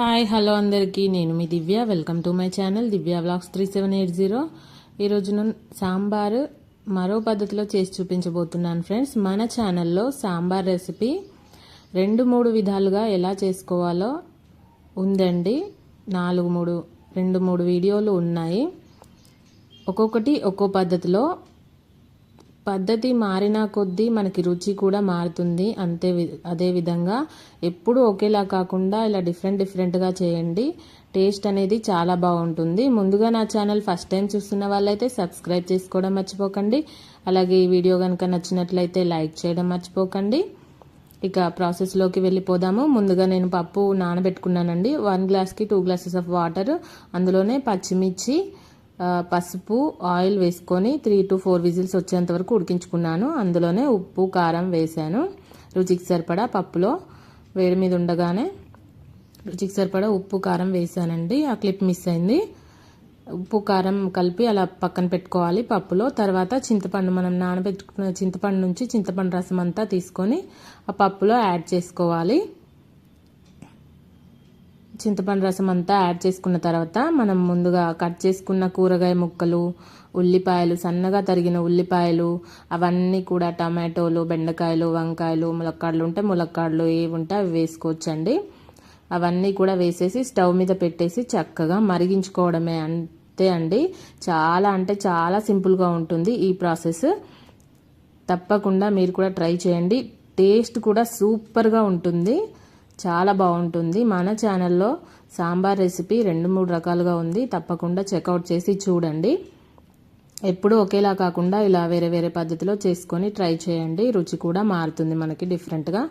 Hi hello అందరికీ. నేను మీ Divya. Welcome to my channel Divya vlogs three seven eight zero. ఈరోజు నేను సాంబారు మరో పద్ధతిలో చేసి చూపించబోతున్నాను ఫ్రెండ్స్. మన ఛానల్లో సాంబార్ రెసిపీ రెండు మూడు విధాలుగా ఎలా చేసుకోవాలో ఉందండి. నాలుగు మూడు రెండు మూడు వీడియోలు ఉన్నాయి. ఒక్కొక్కటి ఒక్కో పద్ధతిలో పద్ధతి మారిన కొద్దీ మనకి రుచి కూడా మారుతుంది. అంతే అదే విధంగా ఎప్పుడు ఒకేలా కాకుండా ఇలా డిఫరెంట్ డిఫరెంట్గా చేయండి. టేస్ట్ అనేది చాలా బాగుంటుంది. ముందుగా నా ఛానల్ ఫస్ట్ టైం చూస్తున్న వాళ్ళైతే సబ్స్క్రైబ్ చేసుకోవడం మర్చిపోకండి. అలాగే ఈ వీడియో కనుక నచ్చినట్లయితే లైక్ చేయడం మర్చిపోకండి. ఇక ప్రాసెస్లోకి వెళ్ళిపోదాము. ముందుగా నేను పప్పు నానబెట్టుకున్నానండి. వన్ గ్లాస్కి టూ గ్లాసెస్ ఆఫ్ వాటర్. అందులోనే పచ్చిమిర్చి పసుపు ఆయిల్ వేసుకొని త్రీ టు ఫోర్ విజిల్స్ వచ్చేంత వరకు ఉడికించుకున్నాను. అందులోనే ఉప్పు కారం వేసాను రుచికి సరిపడా పప్పులో వేడి మీద ఉండగానే రుచికి సరిపడా ఉప్పు కారం వేసానండి ఆ క్లిప్ మిస్ అయింది. ఉప్పు కారం కలిపి అలా పక్కన పెట్టుకోవాలి పప్పులో. తర్వాత చింతపండు మనం నానబెట్టుకున్న చింతపండు నుంచి చింతపండు రసం అంతా తీసుకొని ఆ పప్పులో యాడ్ చేసుకోవాలి. చింతపండు రసం అంతా యాడ్ చేసుకున్న తర్వాత మనం ముందుగా కట్ చేసుకున్న కూరగాయ ముక్కలు ఉల్లిపాయలు సన్నగా తరిగిన ఉల్లిపాయలు అవన్నీ కూడా టమాటోలు బెండకాయలు వంకాయలు ములక్కాడలు ఉంటే ములక్కాడలు ఏవి ఉంటే అవి వేసుకోవచ్చండి. అవన్నీ కూడా వేసేసి స్టవ్ మీద పెట్టేసి చక్కగా మరిగించుకోవడమే అంతే అండి. చాలా అంటే చాలా సింపుల్గా ఉంటుంది ఈ ప్రాసెస్. తప్పకుండా మీరు కూడా ట్రై చేయండి. టేస్ట్ కూడా సూపర్గా ఉంటుంది. చాలా బాగుంటుంది. మన ఛానల్లో సాంబార్ రెసిపీ రెండు మూడు రకాలుగా ఉంది. తప్పకుండా చెక్అవుట్ చేసి చూడండి. ఎప్పుడు ఒకేలా కాకుండా ఇలా వేరే వేరే పద్ధతిలో చేసుకొని ట్రై చేయండి. రుచి కూడా మారుతుంది మనకి డిఫరెంట్గా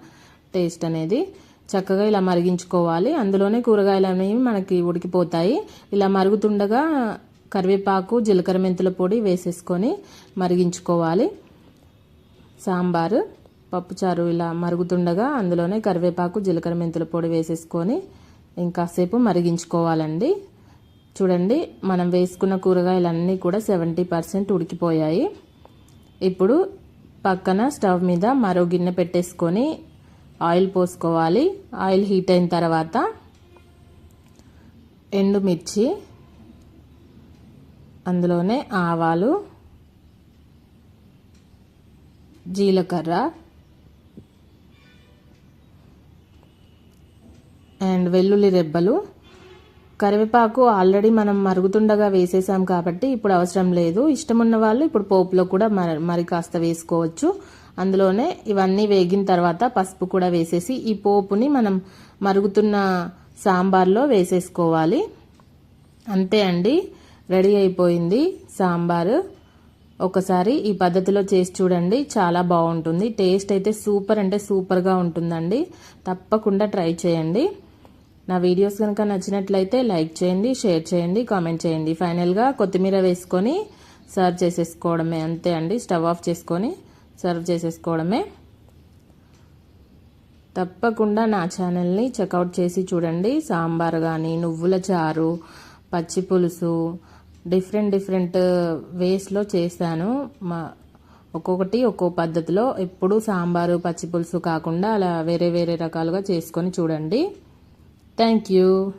టేస్ట్ అనేది చక్కగా ఇలా మరిగించుకోవాలి. అందులోనే కూరగాయలు అనేవి మనకి ఉడికిపోతాయి. ఇలా మరుగుతుండగా కరివేపాకు జీలకర్ర మెంతుల పొడి వేసేసుకొని మరిగించుకోవాలి. సాంబారు పప్పుచారు ఇలా మరుగుతుండగా అందులోనే కరివేపాకు జీలకర్ర మెంతుల పొడి వేసేసుకొని ఇంకాసేపు మరిగించుకోవాలండి. చూడండి మనం వేసుకున్న కూరగాయలన్నీ కూడా సెవెంటీ పర్సెంట్ ఉడికిపోయాయి. ఇప్పుడు పక్కన స్టవ్ మీద మరో గిన్నె పెట్టేసుకొని ఆయిల్ పోసుకోవాలి. ఆయిల్ హీట్ అయిన తర్వాత ఎండుమిర్చి అందులోనే ఆవాలు జీలకర్ర అండ్ వెల్లుల్లి రెబ్బలు. కరివేపాకు ఆల్రెడీ మనం మరుగుతుండగా వేసేసాం కాబట్టి ఇప్పుడు అవసరం లేదు. ఇష్టం ఉన్న వాళ్ళు ఇప్పుడు పోపులో కూడా మరి కాస్త వేసుకోవచ్చు. అందులోనే ఇవన్నీ వేగిన తర్వాత పసుపు కూడా వేసేసి ఈ పోపుని మనం మరుగుతున్న సాంబార్లో వేసేసుకోవాలి. అంతే అండి. రెడీ అయిపోయింది సాంబారు. ఒకసారి ఈ పద్ధతిలో చేసి చూడండి. చాలా బాగుంటుంది. టేస్ట్ అయితే సూపర్ అంటే సూపర్గా ఉంటుందండి. తప్పకుండా ట్రై చేయండి. నా వీడియోస్ కనుక నచ్చినట్లయితే లైక్ చేయండి షేర్ చేయండి కామెంట్ చేయండి. ఫైనల్గా కొత్తిమీర వేసుకొని సర్వ్ చేసేసుకోవడమే. అంతే అండి స్టవ్ ఆఫ్ చేసుకొని సర్వ్ చేసేసుకోవడమే. తప్పకుండా నా ఛానల్ని చెక్అవుట్ చేసి చూడండి. సాంబార్ కానీ నువ్వుల చారు పచ్చి పులుసు డిఫరెంట్ డిఫరెంట్ వేస్లో చేశాను. మా ఒక్కొక్కటి ఒక్కో పద్ధతిలో ఎప్పుడు సాంబారు పచ్చి పులుసు కాకుండా అలా వేరే వేరే రకాలుగా చేసుకొని చూడండి. Thank you.